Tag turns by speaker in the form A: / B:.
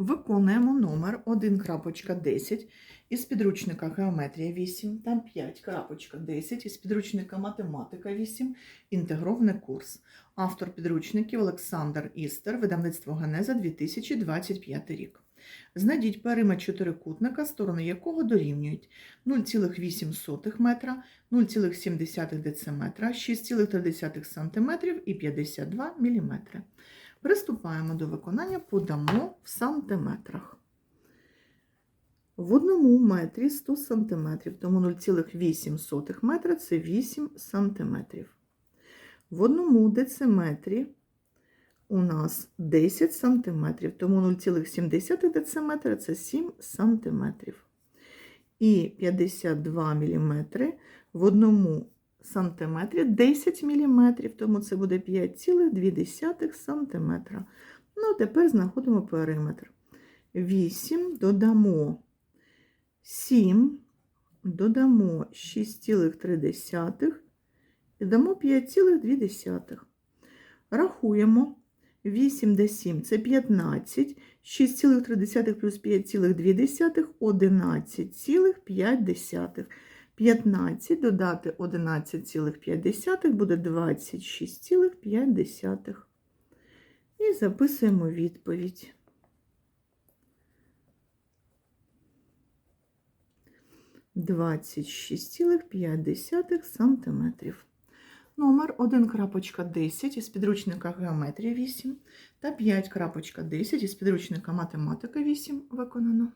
A: Виконуємо номер 1.10 із підручника Геометрія 8 та 5.10 із підручника Математика 8. Інтегровний курс. Автор підручників Олександр Істер, видавництво Генеза 2025 рік. Знайдіть периметр чотирикутника, сторони якого дорівнюють 0,8 метра, 0,7 дециметра, 6,3 см і 52 мм. Приступаємо до виконання, подамо в сантиметрах. В одному метрі 100 см, тому 0,8 метра це 8 см. В одному дециметрі у нас 10 см, тому 0,7 дециметра це 7 см. І 52 мм в одному сантиметрі 10 мм, тому це буде 5,2 см. Ну, тепер знаходимо периметр. 8 додамо 7, додамо 6,3 і дамо 5,2. Рахуємо. 8 до 7 це 15, 6,3 плюс 5,2 – 11,5. 15 додати 11,5 буде 26,5. І записуємо відповідь. Двадцять шість цілих п'ять сантиметрів. Номер 1.10 із підручника Геометрія 8 та 5.10 із підручника Математика 8 виконано.